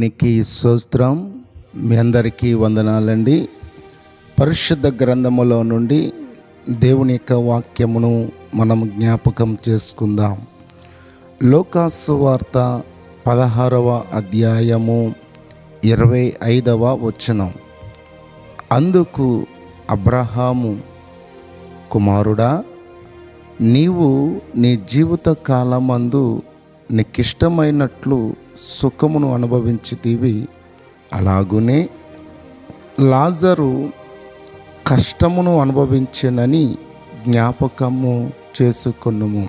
నీకి స్తోత్రం. మీ అందరికీ వందనాలండి. పరిశుద్ధ గ్రంథములో నుండి దేవుని యొక్క వాక్యమును మనం జ్ఞాపకం చేసుకుందాం. లోకాసు వార్త పదహారవ అధ్యాయము ఇరవై ఐదవ వచనం. అందుకు అబ్రహాము కుమారుడా నీవు నీ జీవిత కాలమందు నీకిష్టమైనట్లు సుఖమును అనుభవించితివి అలాగునే లాజరు కష్టమును అనుభవించనని జ్ఞాపకము చేసుకున్నాము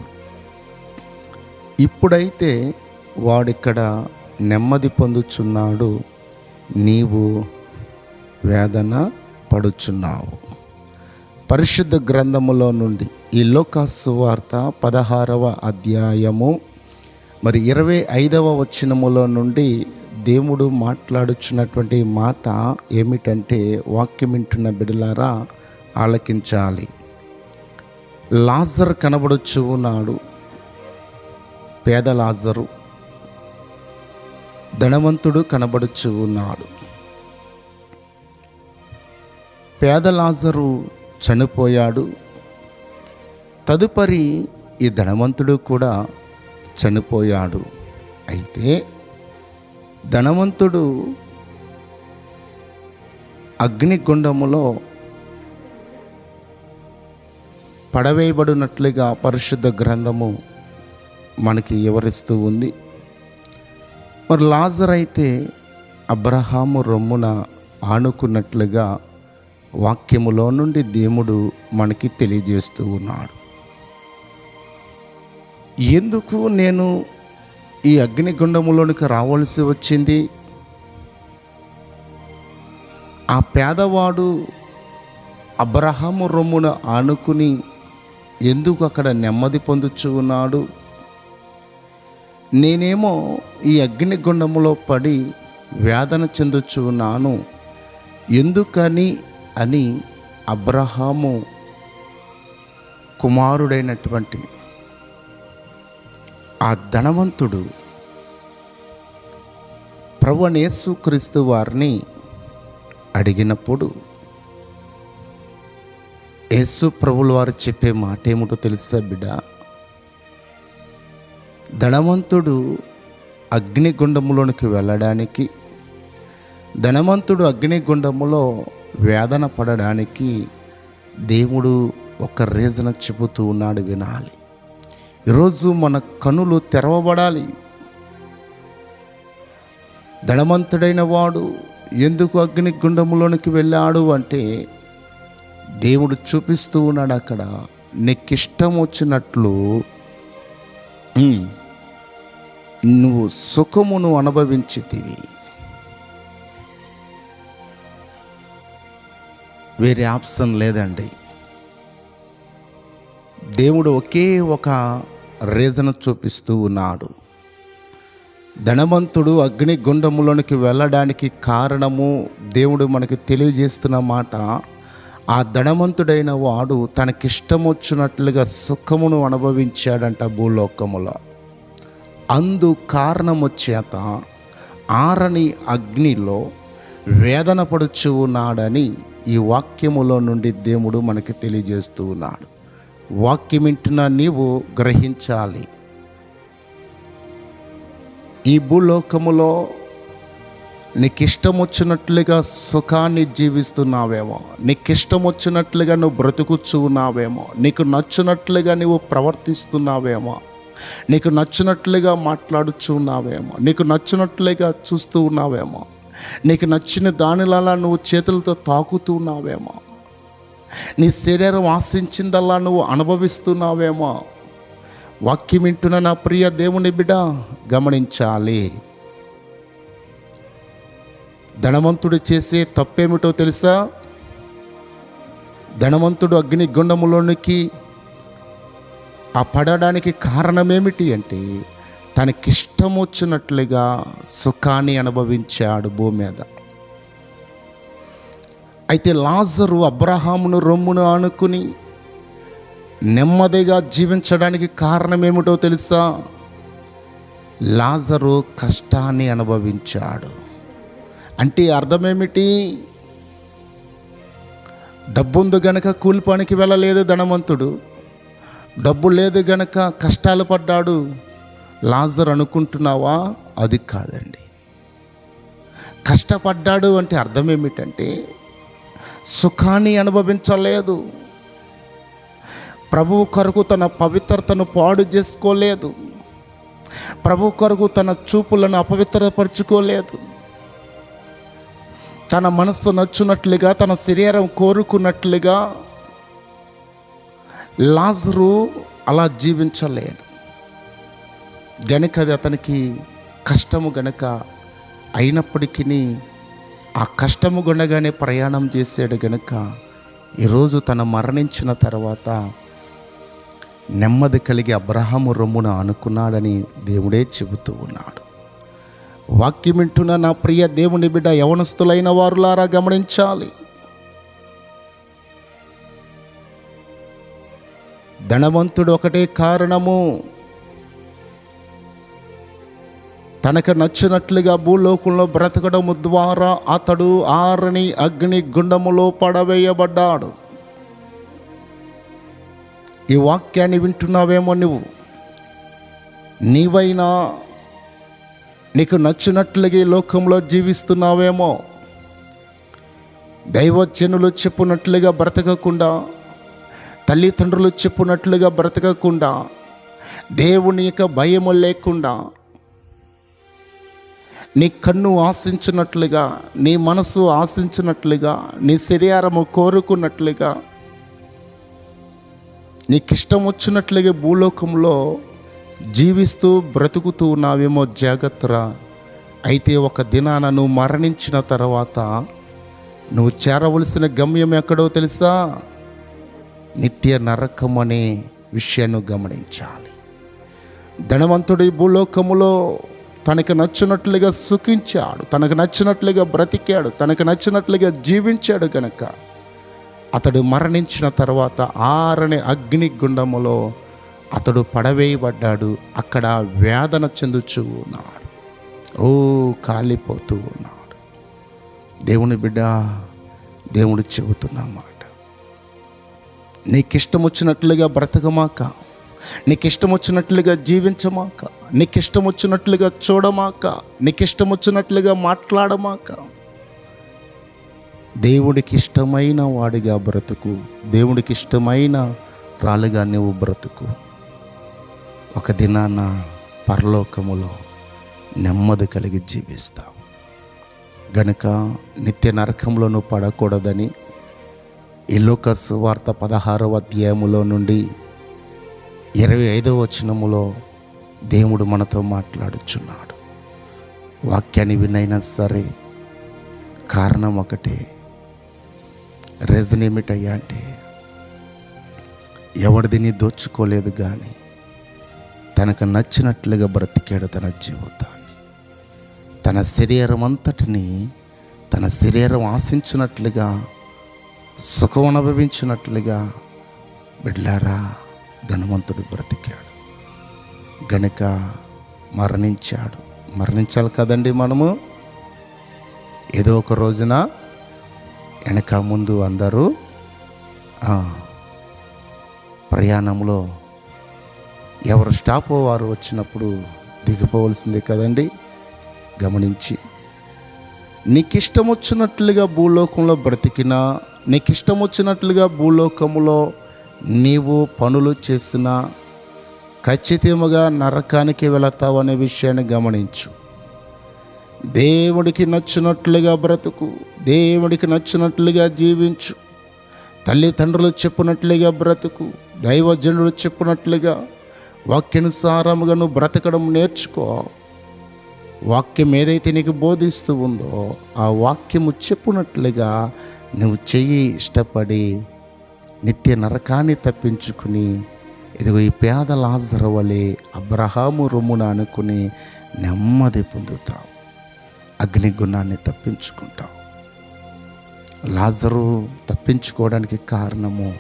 ఇప్పుడైతే వాడిక్కడ నెమ్మది పొందుచున్నాడు నీవు వేదన పడుచున్నావు. పరిశుద్ధ గ్రంథములో నుండి ఈ లోకాసు వార్త పదహారవ అధ్యాయము మరి ఇరవై ఐదవ వచనములో నుండి దేవుడు మాట్లాడుచున్నటువంటి మాట ఏమిటంటే వాక్యం వింటున్న బిడలారా ఆలకించాలి. లాజర్ కనబడుచు ఉన్నాడు పేద లాజరు ధనవంతుడు కనబడుచు ఉన్నాడు పేద లాజరు చనిపోయాడు తదుపరి ఈ ధనవంతుడు కూడా చనిపోయాడు. అయితే ధనవంతుడు అగ్నిగుండములో పడవేయబడినట్లుగా పరిశుద్ధ గ్రంథము మనకి వివరిస్తూ ఉంది. మరి లాజర్ అయితే అబ్రహాము రొమ్మున ఆనుకున్నట్లుగా వాక్యములో నుండి దేవుడు మనకి తెలియజేస్తూ ఉన్నాడు. ఎందుకు నేను ఈ అగ్నిగుండములోనికి రావాల్సి వచ్చింది? ఆ పేదవాడు అబ్రహాము రొమ్మున ఆనుకుని ఎందుకు అక్కడ నెమ్మది పొందుచు ఉన్నాడు? నేనేమో ఈ అగ్నిగుండములో పడి వేదన చెందుచు ఉన్నాను. ఎందుకని అని అబ్రహాము కుమారుడైనటువంటి ఆ ధనవంతుడు ప్రవణేసు క్రీస్తు వారిని అడిగినప్పుడు యేసు ప్రభులు వారు చెప్పే మాట ఏమిటో తెలుసా బిడ్డ ధనవంతుడు అగ్నిగుండములోనికి వెళ్ళడానికి ధనవంతుడు అగ్నిగుండములో వేదన పడడానికి దేవుడు ఒక రీజన్ చెబుతూ ఉన్నాడు వినాలి. ఈరోజు మన కనులు తెరవబడాలి. ధనవంతుడైన వాడు ఎందుకు అగ్నిగుండములోనికి వెళ్ళాడు అంటే దేవుడు చూపిస్తూ ఉన్నాడు అక్కడ నీకిష్టం వచ్చినట్లు నువ్వు సుఖమును అనుభవించితివి. వేరే ఆప్షన్ లేదండి. దేవుడు ఒకే ఒక రీజన్ చూపిస్తూ ఉన్నాడు. ధనవంతుడు అగ్నిగుండములోనికి వెళ్ళడానికి కారణము దేవుడు మనకి తెలియజేస్తున్న మాట ఆ ధనవంతుడైన వాడు తనకిష్టం వచ్చినట్లుగా సుఖమును అనుభవించాడంట భూలోకములో. అందు కారణము చేత ఆరని అగ్నిలో వేదన పడుచు ఉన్నాడని ఈ వాక్యములో నుండి దేవుడు మనకి తెలియజేస్తూ ఉన్నాడు. వాక్యమింటున్న నీవు గ్రహించాలి. ఈ భూలోకములో నీకు ఇష్టం వచ్చినట్లుగా సుఖాన్ని జీవిస్తున్నావేమో నీకు ఇష్టం వచ్చినట్లుగా నువ్వు బ్రతుకుచ్చు ఉన్నావేమో నీకు నచ్చినట్లుగా నువ్వు ప్రవర్తిస్తున్నావేమో నీకు నచ్చినట్లుగా మాట్లాడుచు ఉన్నావేమో నీకు నచ్చినట్లుగా చూస్తూ ఉన్నావేమో నీకు నచ్చిన దానిలా నువ్వు చేతులతో తాకుతూ ఉన్నావేమో నీ శరీరం ఆశించిందల్లా నువ్వు అనుభవిస్తున్నావేమో. వాక్యం వింటున్న నా ప్రియ దేవుని బిడ్డ గమనించాలి. ధనవంతుడు చేసే తప్పేమిటో తెలుసా? ధనవంతుడు అగ్నిగుండములోనికి ఆ పడడానికి కారణమేమిటి అంటే తనకిష్టం వచ్చినట్లుగా సుఖాన్ని అనుభవించాడు భూమి మీద. అయితే లాజరు అబ్రహామును రొమ్మును ఆనుకుని నెమ్మదిగా జీవించడానికి కారణం ఏమిటో తెలుసా? లాజరు కష్టాన్ని అనుభవించాడు. అంటే అర్థమేమిటి? డబ్బుందు గనక కూలి పనికి వెళ్ళలేదు ధనవంతుడు. డబ్బు లేదు గనక కష్టాలు పడ్డాడు. లాజర్ అనుకుంటున్నావా? అది కాదండి. కష్టపడ్డాడు అంటే అర్థం ఏమిటంటే సుఖాన్ని అనుభవించలేదు. ప్రభు కొరకు తన పవిత్రతను పాడు చేసుకోలేదు. ప్రభు కొరకు తన చూపులను అపవిత్రపరుచుకోలేదు. తన మనస్సు నచ్చునట్లుగా తన శరీరం కోరుకున్నట్లుగా లాజరు అలా జీవించలేదు. గనుక అది అతనికి కష్టము గనక అయినప్పటికీ ఆ కష్టము గుండగానే ప్రయాణం చేశాడు గనుక ఈరోజు తను మరణించిన తర్వాత నెమ్మది కలిగి అబ్రహాము రొమ్మున అనుకున్నాడని దేవుడే చెబుతూ ఉన్నాడు. వాక్యం వింటున్న నా ప్రియ దేవుని బిడ్డ యవనస్తులైన వారులారా గమనించాలి. ధనవంతుడు ఒకటే కారణము. తనకు నచ్చినట్లుగా భూలోకంలో బ్రతకడము ద్వారా అతడు ఆరని అగ్ని గుండములో పడవేయబడ్డాడు. ఈ వాక్యాన్ని వింటున్నావేమో నువ్వు? నీవైనా నీకు నచ్చినట్లుగా ఈ లోకంలో జీవిస్తున్నావేమో? దైవజనులు చెప్పునట్లుగా బ్రతకకుండా తల్లిదండ్రులు చెప్పునట్లుగా బ్రతకకుండా దేవుని యొక్క భయము లేకుండా నీ కన్ను ఆశించినట్లుగా నీ మనసు ఆశించినట్లుగా నీ శరీరము కోరుకున్నట్లుగా నీకిష్టం వచ్చినట్లుగా భూలోకంలో జీవిస్తూ బ్రతుకుతూ ఉన్నావేమో జాగ్రత్తరా. అయితే ఒక దినాన నువ్వు మరణించిన తర్వాత నువ్వు చేరవలసిన గమ్యం ఎక్కడో తెలుసా? నిత్య నరకం అనే విషయాన్ని గమనించాలి. ధనవంతుడి భూలోకములో తనకు నచ్చినట్లుగా సుఖించాడు తనకు నచ్చినట్లుగా బ్రతికాడు తనకు నచ్చినట్లుగా జీవించాడు కనుక అతడు మరణించిన తర్వాత ఆరని అగ్నిగుండములో అతడు పడవేయబడ్డాడు అక్కడ వేదన చెందుచూ ఉన్నాడు. ఓ కాలిపోతూ ఉన్నాడు. దేవుని బిడ్డ దేవుడు చెబుతున్న మాట. నీకిష్టం వచ్చినట్లుగా బ్రతకమాక నీకిష్టం వచ్చినట్లుగా జీవించమాక నీకిష్టం వచ్చినట్లుగా చూడమాక నీకిష్టం వచ్చినట్లుగా మాట్లాడమాక. దేవుడికి ఇష్టమైన వాడిగా బ్రతుకు దేవుడికి ఇష్టమైన రాలుగా నువ్వు బ్రతుకు. ఒక దినాన పరలోకములో నెమ్మది కలిగి జీవిస్తావు. గనుక నిత్య నరకంలో నువ్వు పడకూడదని ఈ వార్త పదహారవ అధ్యాయములో నుండి ఇరవై ఐదవ వచనములో దేవుడు మనతో మాట్లాడుచున్నాడు. వాక్యాన్ని వినైనా సరే కారణం ఒకటే. రీజన్ ఏమిటయ్యా అంటే ఎవడిదిని దోచుకోలేదు కానీ తనకు నచ్చినట్లుగా బ్రతికాడు తన జీవితాన్ని. తన శరీరం అంతటిని తన శరీరం ఆశించినట్లుగా సుఖం అనుభవించినట్లుగా బిడ్లారా ధనవంతుడు బ్రతికాడు. గనుక మరణించాడు. మరణించాలి కదండి మనము? ఏదో ఒక రోజున వెనక ముందు అందరూ ప్రయాణంలో ఎవరు స్టాప్ వారు వచ్చినప్పుడు దిగిపోవలసిందే కదండి? గమనించి. నీకు ఇష్టం వచ్చినట్లుగా భూలోకంలో బ్రతికినా నీకు ఇష్టం వచ్చినట్లుగా భూలోకములో నీవు పనులు చేసినా ఖచ్చితంగా నరకానికి వెళతావు అనే విషయాన్ని గమనించు. దేవుడికి నచ్చినట్లుగా బ్రతుకు దేవుడికి నచ్చినట్లుగా జీవించు. తల్లిదండ్రులు చెప్పినట్లుగా బ్రతుకు దైవజనుడు చెప్పినట్లుగా వాక్యానుసారముగా నువ్వు బ్రతకడం నేర్చుకో. వాక్యం ఏదైతే నీకు బోధిస్తూ ఉందో ఆ వాక్యము చెప్పినట్లుగా నువ్వు చెయ్యి ఇష్టపడి నిత్య నరకాన్ని తప్పించుకుని ఇదిగో ఈ పేద లాజరు వలె అబ్రహాము రొమ్మున అనుకుని నెమ్మది పొందుతావు. అగ్నిగుణాన్ని తప్పించుకుంటావు. లాజరు తప్పించుకోవడానికి కారణము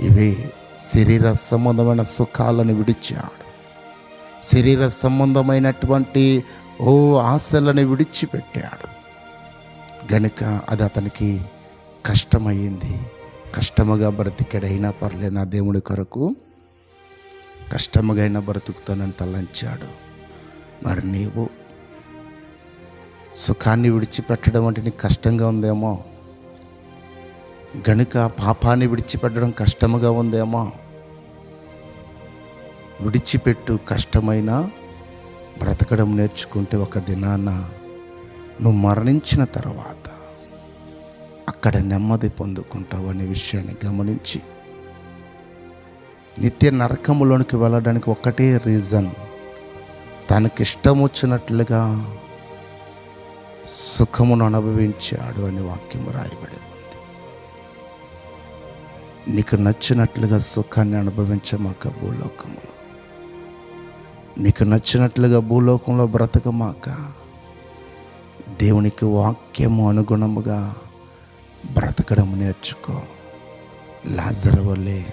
ఇవే శరీర సంబంధమైన సుఖాలను విడిచాడు. శరీర సంబంధమైనటువంటి ఓ ఆశలను విడిచిపెట్టాడు. గనుక అది అతనికి కష్టమయ్యింది. కష్టముగా బ్రతికెడైనా పర్లేదు నా దేవుడి కొరకు. కష్టముగా అయినా బ్రతుకుతానని తలంచాడు మరి నీవు సుఖాన్ని విడిచిపెట్టడం అంటే నీకు కష్టంగా ఉందేమో? గనుక పాపాన్ని విడిచిపెట్టడం కష్టముగా ఉందేమో? విడిచిపెట్టు కష్టమైన బ్రతకడం నేర్చుకుంటే ఒక దినాన నువ్వు మరణించిన తర్వాత అక్కడ నెమ్మది పొందుకుంటావు అనే విషయాన్ని గమనించి నిత్య నరకములోనికి వెళ్ళడానికి ఒకటే రీజన్ తనకిష్టం వచ్చినట్లుగా సుఖమును అనుభవించాడు అని వాక్యం రాయబడి ఉంది నీకు నచ్చినట్లుగా సుఖాన్ని అనుభవించమాక భూలోకములో. నీకు నచ్చినట్లుగా భూలోకంలో బ్రతకమాక దేవునికి వాక్యము అనుగుణముగా బ్రతకడం నేర్చుకో. లాజర్ వల్లే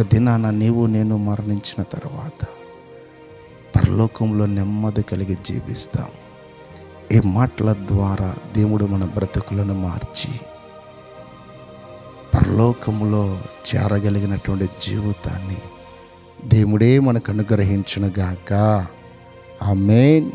ఒక దినాన నీవు నేను మరణించిన తర్వాత పరలోకంలో నెమ్మది కలిగి జీవిస్తాం. ఈ మాటల ద్వారా దేవుడు మన బ్రతుకులను మార్చి పరలోకంలో చేరగలిగినటువంటి జీవితాన్ని దేవుడే మనకు అనుగ్రహించునుగాక. ఆమెన్.